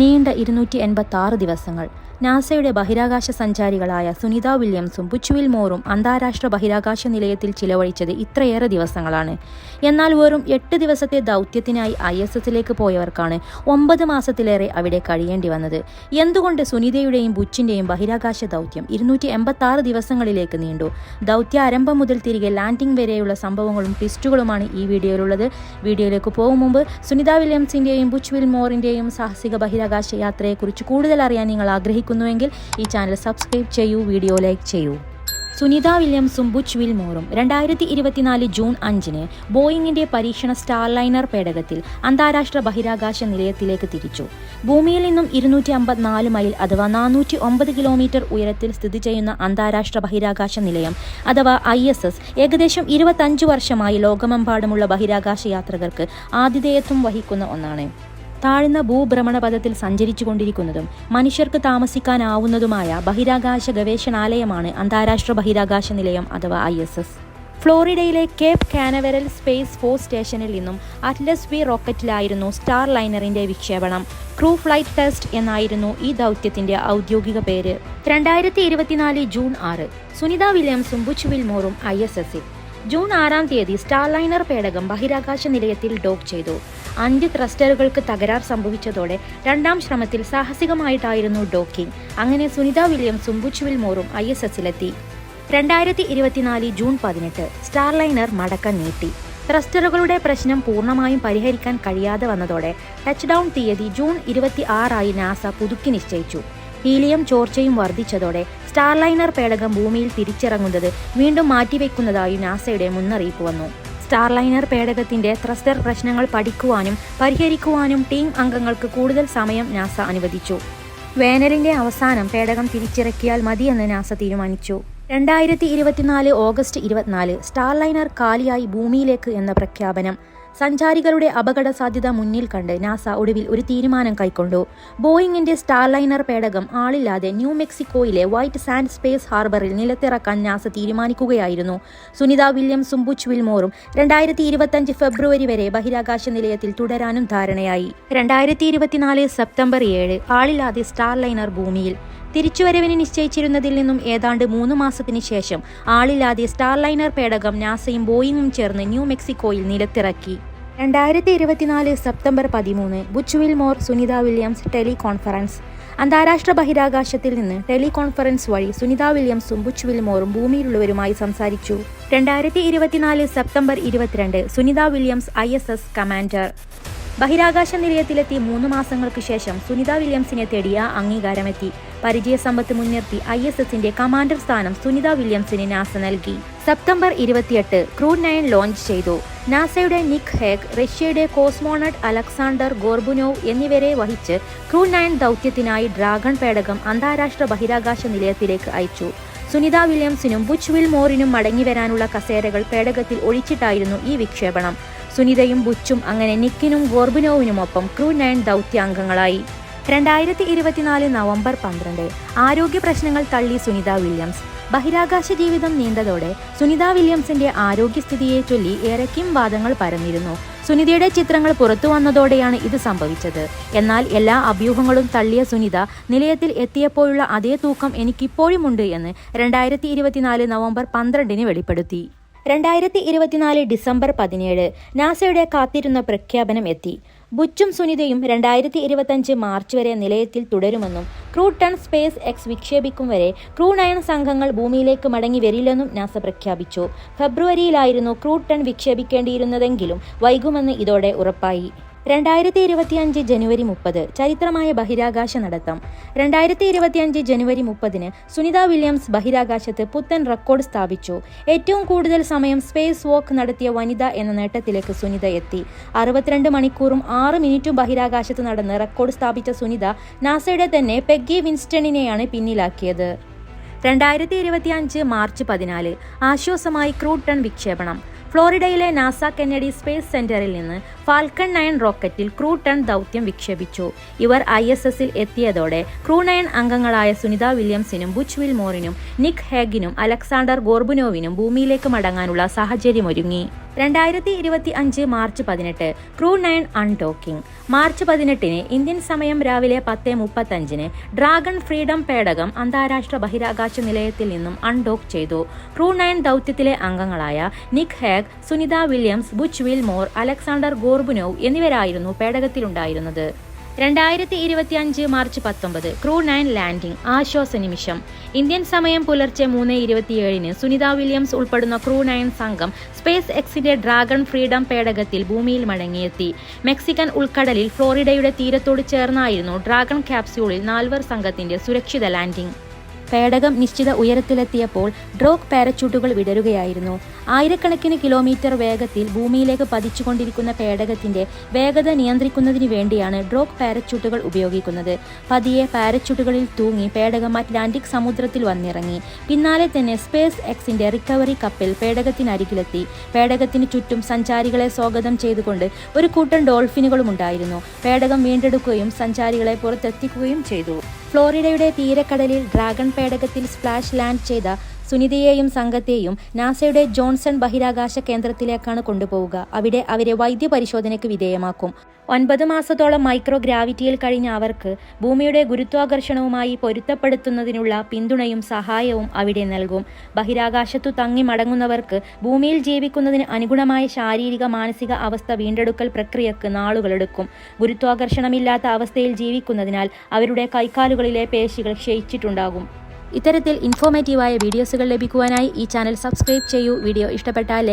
നീണ്ട ഇരുന്നൂറ്റി എൺപത്തി ആറ് ദിവസങ്ങൾ. നാസയുടെ ബഹിരാകാശ സഞ്ചാരികളായ സുനിത വില്യംസും ബുച്ചുവിൽ മോറും അന്താരാഷ്ട്ര ബഹിരാകാശ നിലയത്തിൽ ചിലവഴിച്ചത് ഇത്രയേറെ ദിവസങ്ങളാണ്. എന്നാൽ വെറും എട്ട് ദിവസത്തെ ദൗത്യത്തിനായി ഐ എസ് എസിലേക്ക് പോയവർക്കാണ് ഒമ്പത് മാസത്തിലേറെ അവിടെ കഴിയേണ്ടി വന്നത്. എന്തുകൊണ്ട് സുനിതയുടെയും ബുച്ചിന്റെയും ബഹിരാകാശ ദൗത്യം ഇരുന്നൂറ്റി എൺപത്തി ആറ് ദിവസങ്ങളിലേക്ക് നീണ്ടു? ദൗത്യ ആരംഭം മുതൽ തിരികെ ലാൻഡിംഗ് വരെയുള്ള സംഭവങ്ങളും ട്വിസ്റ്റുകളുമാണ് ഈ വീഡിയോയിലുള്ളത്. വീഡിയോയിലേക്ക് പോകും മുമ്പ് സുനിത വില്യംസിന്റെയും ബുച്ച് വിൽ മോറിന്റെയും സാഹസിക ബഹിരാകാശ യാത്രയെക്കുറിച്ച് കൂടുതൽ അറിയാൻ നിങ്ങൾ ആഗ്രഹിക്കുന്നുവെങ്കിൽ ഈ ചാനൽ സബ്സ്ക്രൈബ് ചെയ്യൂ വീഡിയോ ലൈക്ക് ചെയ്യൂ. സുനിത വില്യംസും ബുച്ച് വിൽമോറും രണ്ടായിരത്തി ഇരുപത്തിനാല് ജൂൺ അഞ്ചിന് ബോയിങ്ങിന്റെ പരീക്ഷണ സ്റ്റാർലൈനർ പേടകത്തിൽ അന്താരാഷ്ട്ര ബഹിരാകാശ നിലയത്തിലേക്ക് തിരിച്ചു. ഭൂമിയിൽ നിന്നും ഇരുന്നൂറ്റി അമ്പത്തിനാല് മൈൽ അഥവാ നാനൂറ്റി ഒമ്പത് കിലോമീറ്റർ ഉയരത്തിൽ സ്ഥിതി ചെയ്യുന്ന അന്താരാഷ്ട്ര ബഹിരാകാശ നിലയം അഥവാ ഐ എസ് എസ് ഏകദേശം ഇരുപത്തഞ്ച് വർഷമായി ലോകമെമ്പാടുമുള്ള ബഹിരാകാശ യാത്രകർക്ക് ആതിഥേയത്വം വഹിക്കുന്ന ഒന്നാണ്. താഴ്ന്ന ഭൂഭ്രമണപഥത്തിൽ സഞ്ചരിച്ചു കൊണ്ടിരിക്കുന്നതും മനുഷ്യർക്ക് താമസിക്കാനാവുന്നതുമായ ബഹിരാകാശ ഗവേഷണാലയമാണ് അന്താരാഷ്ട്ര ബഹിരാകാശ നിലയം അഥവാ ഐ ഫ്ലോറിഡയിലെ കേപ്പ് കാനവറൽ സ്പേസ് ഫോഴ്സ് സ്റ്റേഷനിൽ നിന്നും അറ്റ്ലസ് വി റോക്കറ്റിലായിരുന്നു സ്റ്റാർ ലൈനറിന്റെ വിക്ഷേപണം. ക്രൂ ഫ്ലൈറ്റ് ടെസ്റ്റ് എന്നായിരുന്നു ഈ ദൗത്യത്തിന്റെ ഔദ്യോഗിക പേര്. രണ്ടായിരത്തി ഇരുപത്തിനാല് ജൂൺ ആറ് സുനിത വില്യംസും ബുച്ച് വിൽമോറും ഐ എസ് എസിൽ. ജൂൺ ആറാം തീയതി സ്റ്റാർ ലൈനർ പേടകം ബഹിരാകാശ നിലയത്തിൽ ഡോക്ക് ചെയ്തു. അഞ്ച് ത്രസ്റ്ററുകൾക്ക് തകരാർ സംഭവിച്ചതോടെ രണ്ടാം ശ്രമത്തിൽ സാഹസികമായിട്ടായിരുന്നു ഡോക്കിംഗ് അങ്ങനെ സുനിത വില്യംസും ബുച്ചുവിൽ മോറും ഐ എസ് എസിലെത്തി രണ്ടായിരത്തി ഇരുപത്തിനാല് ജൂൺ പതിനെട്ട് സ്റ്റാർലൈനർ മടക്കം നീട്ടി. ത്രസ്റ്ററുകളുടെ പ്രശ്നം പൂർണമായും പരിഹരിക്കാൻ കഴിയാതെ വന്നതോടെ ടച്ച് ഡൗൺ തീയതി ജൂൺ ഇരുപത്തി ആറായി നാസ പുതുക്കി നിശ്ചയിച്ചു. ഹീലിയം ചോർച്ചയും വർദ്ധിച്ചതോടെ സ്റ്റാർലൈനർ പേടകം ഭൂമിയിൽ തിരിച്ചിറങ്ങുന്നത് വീണ്ടും മാറ്റിവെക്കുന്നതായി നാസയുടെ മുന്നറിയിപ്പ് വന്നു. സ്റ്റാർലൈനർ പേടകത്തിന്റെ ത്രസ്റ്റർ പ്രശ്നങ്ങൾ പഠിക്കുവാനും പരിഹരിക്കുവാനും ടീം അംഗങ്ങൾക്ക് കൂടുതൽ സമയം നാസ അനുവദിച്ചു. വേനലിന്റെ അവസാനം പേടകം തിരിച്ചിറക്കിയാൽ മതിയെന്ന് നാസ തീരുമാനിച്ചു. രണ്ടായിരത്തി ഇരുപത്തിനാല് ഓഗസ്റ്റ് ഇരുപത്തിനാല് സ്റ്റാർലൈനർ കാലിയായി ഭൂമിയിലേക്ക് എന്ന പ്രഖ്യാപനം സഞ്ചാരികളുടെ അപകട സാധ്യത മുന്നിൽ കണ്ട് നാസ ഒടുവിൽ ഒരു തീരുമാനം കൈക്കൊണ്ടു. ബോയിങ്ങിന്റെ സ്റ്റാർലൈനർ പേടകം ആളില്ലാതെ ന്യൂ മെക്സിക്കോയിലെ വൈറ്റ് സാൻഡ് സ്പേസ് ഹാർബറിൽ നിലത്തിറക്കാൻ നാസ തീരുമാനിക്കുകയായിരുന്നു. സുനിത വില്യംസും ബുച്ച് വിൽമോറും രണ്ടായിരത്തി ഫെബ്രുവരി വരെ ബഹിരാകാശ നിലയത്തിൽ തുടരാനും ധാരണയായി. രണ്ടായിരത്തി ഇരുപത്തിനാല് സെപ്റ്റംബർ ഏഴ് ആളില്ലാതെ സ്റ്റാർലൈനർ ഭൂമിയിൽ തിരിച്ചുവരവിന് നിശ്ചയിച്ചിരുന്നതിൽ നിന്നും ഏതാണ്ട് മൂന്ന് മാസത്തിന് ശേഷം ആളില്ലാതെ സ്റ്റാർലൈനർ പേടകം നാസയും ബോയിങ്ങും ചേർന്ന് ന്യൂ മെക്സിക്കോയിൽ നിലത്തിറക്കി. രണ്ടായിരത്തി ഇരുപത്തിനാല് സെപ്റ്റംബർ പതിമൂന്ന് Butch Wilmore Sunita Williams teleconference. അന്താരാഷ്ട്ര ബഹിരാകാശത്തിൽ നിന്ന് ടെലികോൺഫറൻസ് വഴി സുനിത വില്യംസും ബുച്ച് മോറും ഭൂമിയിലുള്ളവരുമായി സംസാരിച്ചു. രണ്ടായിരത്തി ഇരുപത്തിനാല് സെപ്റ്റംബർ ഇരുപത്തിരണ്ട് Sunita Williams I S S commander. ബഹിരാകാശ നിലയത്തിലെത്തി മൂന്ന് മാസങ്ങൾക്ക് ശേഷം സുനിത വില്യംസിനെ തേടിയ അംഗീകാരമെത്തി. പരിചയസമ്പത്ത് മുൻനിർത്തി ഐ എസ് എസിന്റെ കമാൻഡർ സ്ഥാനം സുനിത വില്യംസിന് നാസ നൽകി. സെപ്റ്റംബർ ഇരുപത്തിയെട്ട് ക്രൂ നയൻ ലോഞ്ച് ചെയ്തു. നാസയുടെ നിക് ഹേഗ് റഷ്യയുടെ കോസ്മോണട്ട് അലക്സാണ്ടർ ഗോർബുനോവ് എന്നിവരെ വഹിച്ച് ക്രൂ നയൻ ദൗത്യത്തിനായി ഡ്രാഗൺ പേടകം അന്താരാഷ്ട്ര ബഹിരാകാശ നിലയത്തിലേക്ക് അയച്ചു. സുനിത വില്യംസിനും ബുച്ച് വിൽമോറിനും മടങ്ങിവരാനുള്ള കസേരകൾ പേടകത്തിൽ ഒഴിച്ചിട്ടായിരുന്നു ഈ വിക്ഷേപണം. സുനിതയും ബുച്ചും അങ്ങനെ നിക്കിനും ഗോർബിനോവിനുമൊപ്പം ക്രൂ നയൻ ദൗത്യാംഗങ്ങളായി. രണ്ടായിരത്തി ഇരുപത്തിനാല് നവംബർ പന്ത്രണ്ട് ആരോഗ്യ പ്രശ്നങ്ങൾ തള്ളി സുനിത വില്യംസ്. ബഹിരാകാശ ജീവിതം നീണ്ടതോടെ സുനിത വില്യംസിന്റെ ആരോഗ്യസ്ഥിതിയെ ചൊല്ലി ഏറെക്കും വാദങ്ങൾ പരന്നിരുന്നു. സുനിതയുടെ ചിത്രങ്ങൾ പുറത്തു വന്നതോടെയാണ് ഇത് സംഭവിച്ചത്. എന്നാൽ എല്ലാ അഭ്യൂഹങ്ങളും തള്ളിയ സുനിത നിലയത്തിൽ എത്തിയപ്പോഴുള്ള അതേ തൂക്കം എനിക്കിപ്പോഴുമുണ്ട് എന്ന് രണ്ടായിരത്തി ഇരുപത്തിനാല് നവംബർ പന്ത്രണ്ടിന് വെളിപ്പെടുത്തി. രണ്ടായിരത്തി ഇരുപത്തിനാല് ഡിസംബർ പതിനേഴ് നാസയുടെ കാത്തിരുന്ന പ്രഖ്യാപനം എത്തി. ബുച്ചും സുനിതയും രണ്ടായിരത്തി ഇരുപത്തഞ്ച് മാർച്ച് വരെ നിലയത്തിൽ തുടരുമെന്നും ക്രൂ ടൺ സ്പേസ് എക്സ് വിക്ഷേപിക്കും വരെ ക്രൂ നയൻ സംഘങ്ങൾ ഭൂമിയിലേക്ക് മടങ്ങി വരില്ലെന്നും നാസ പ്രഖ്യാപിച്ചു. ഫെബ്രുവരിയിലായിരുന്നു ക്രൂ ടൺ വിക്ഷേപിക്കേണ്ടിയിരുന്നതെങ്കിലും വൈകുമെന്ന് ഇതോടെ ഉറപ്പായി. രണ്ടായിരത്തി ഇരുപത്തിയഞ്ച് ജനുവരി മുപ്പത് ചരിത്രമായ ബഹിരാകാശ നടത്തം. രണ്ടായിരത്തി ഇരുപത്തിയഞ്ച് ജനുവരി മുപ്പതിന് സുനിത വില്യംസ് ബഹിരാകാശത്ത് പുത്തൻ റെക്കോർഡ് സ്ഥാപിച്ചു. ഏറ്റവും കൂടുതൽ സമയം സ്പേസ് വാക്ക് നടത്തിയ വനിത എന്ന നേട്ടത്തിലേക്ക് സുനിത എത്തി. അറുപത്തിരണ്ട് മണിക്കൂറും ആറ് മിനിറ്റും ബഹിരാകാശത്ത് നടന്ന് റെക്കോർഡ് സ്ഥാപിച്ച സുനിത നാസയുടെ തന്നെ പെഗ്ഗി വിൻസ്റ്റണിനെയാണ് പിന്നിലാക്കിയത്. രണ്ടായിരത്തി ഇരുപത്തിയഞ്ച് മാർച്ച് പതിനാല് ആശ്വാസമായി ക്രൂട്ടൺ വിക്ഷേപണം. ഫ്ലോറിഡയിലെ നാസ കെന്നഡി സ്പേസ് സെന്ററിൽ നിന്ന് ഫാൽക്കൺ നയൻ റോക്കറ്റിൽ ക്രൂ ടൺ ദൗത്യം വിക്ഷേപിച്ചു. ഇവർ ഐ എസ് എസിൽ എത്തിയതോടെ ക്രൂ നയൻ അംഗങ്ങളായ സുനിത വില്യംസിനും ബുച്ച് വിൽമോറിനും നിക് ഹേഗിനും അലക്സാണ്ടർ ഗോർബുനോവിനും ഭൂമിയിലേക്ക് മടങ്ങാനുള്ള സാഹചര്യമൊരുങ്ങി. രണ്ടായിരത്തി ഇരുപത്തി അഞ്ച് മാർച്ച് പതിനെട്ട് ക്രൂ നയൻ അൺടോക്കിംഗ്. മാർച്ച് പതിനെട്ടിന് ഇന്ത്യൻ സമയം രാവിലെ പത്ത് മുപ്പത്തഞ്ചിന് ഡ്രാഗൺ ഫ്രീഡം പേടകം അന്താരാഷ്ട്ര ബഹിരാകാശ നിലയത്തിൽ നിന്നും അൺഡോക്ക് ചെയ്തു. ക്രൂ നയൻ ദൗത്യത്തിലെ അംഗങ്ങളായ Nick Hague Sunita Williams Butch Wilmore Alexander Gorbunov എന്നിവരായിരുന്നു പേടകത്തിലുണ്ടായിരുന്നത്. രണ്ടായിരത്തി ഇരുപത്തി അഞ്ച് മാർച്ച് പത്തൊമ്പത് ക്രൂ നയൻ ലാൻഡിംഗ് ആശ്വാസ നിമിഷം. ഇന്ത്യൻ സമയം പുലർച്ചെ മൂന്ന് ഇരുപത്തിയേഴിന് സുനിത വില്യംസ് ഉൾപ്പെടുന്ന ക്രൂ നയൻ സംഘം സ്പേസ് എക്സിന്റെ ഡ്രാഗൺ ഫ്രീഡം പേടകത്തിൽ ഭൂമിയിൽ മടങ്ങിയെത്തി. മെക്സിക്കൻ ഉൾക്കടലിൽ ഫ്ലോറിഡയുടെ തീരത്തോട് ചേർന്നായിരുന്നു ഡ്രാഗൺ ക്യാപ്സ്യൂളിൽ നാൽവർ സംഘത്തിന്റെ സുരക്ഷിത ലാൻഡിംഗ്. പേടകം നിശ്ചിത ഉയരത്തിലെത്തിയപ്പോൾ ഡ്രോഗ് പാരച്യൂട്ടുകൾ വിടരുകയായിരുന്നു. ആയിരക്കണക്കിന് കിലോമീറ്റർ വേഗത്തിൽ ഭൂമിയിലേക്ക് പതിച്ചുകൊണ്ടിരിക്കുന്ന പേടകത്തിന്റെ വേഗത നിയന്ത്രിക്കുന്നതിന് വേണ്ടിയാണ് ഡ്രോഗ് പാരച്യൂട്ടുകൾ ഉപയോഗിക്കുന്നത്. പതിയെ പാരച്യൂട്ടുകളിൽ തൂങ്ങി പേടകം അറ്റ്ലാന്റിക് സമുദ്രത്തിൽ വന്നിറങ്ങി. പിന്നാലെ തന്നെ സ്പേസ് എക്സിന്റെ റിക്കവറി കപ്പൽ പേടകത്തിനരികിലെത്തി. പേടകത്തിന് ചുറ്റും സഞ്ചാരികളെ സ്വാഗതം ചെയ്തുകൊണ്ട് ഒരു കൂട്ടം ഡോൾഫിനുകളും ഉണ്ടായിരുന്നു പേടകം വീണ്ടെടുക്കുകയും സഞ്ചാരികളെ പുറത്തെത്തിക്കുകയും ചെയ്തു. ഫ്ലോറിഡയുടെ തീരക്കടലിൽ ഡ്രാഗൺ പേടകത്തിൽ സ്പ്ലാഷ് ലാൻഡ് ചെയ്ത സുനിതയെയും സംഘത്തെയും നാസയുടെ ജോൺസൺ ബഹിരാകാശ കേന്ദ്രത്തിലേക്കാണ് കൊണ്ടുപോവുക. അവിടെ അവരെ വൈദ്യപരിശോധനയ്ക്ക് വിധേയമാക്കും. ഒൻപത് മാസത്തോളം മൈക്രോ ഗ്രാവിറ്റിയിൽ കഴിഞ്ഞ അവർക്ക് ഭൂമിയുടെ ഗുരുത്വാകർഷണവുമായി പൊരുത്തപ്പെടുത്തുന്നതിനുള്ള പിന്തുണയും സഹായവും അവിടെ നൽകും. ബഹിരാകാശത്തു തങ്ങി മടങ്ങുന്നവർക്ക് ഭൂമിയിൽ ജീവിക്കുന്നതിന് അനുഗുണമായ ശാരീരിക മാനസിക അവസ്ഥ വീണ്ടെടുക്കൽ പ്രക്രിയക്ക് നാളുകളെടുക്കും ഗുരുത്വാകർഷണമില്ലാത്ത അവസ്ഥയിൽ ജീവിക്കുന്നതിനാൽ അവരുടെ കൈക്കാലുകളിലെ പേശികൾ ക്ഷയിച്ചിട്ടുണ്ടാകും. ഇത്തരത്തിൽ ഇൻഫോർമേറ്റീവായ വീഡിയോസുകൾ ലഭിക്കുവാനായി ഈ ചാനൽ സബ്സ്ക്രൈബ് ചെയ്യൂ. വീഡിയോ ഇഷ്ടപ്പെട്ടാൽ ലൈക്ക്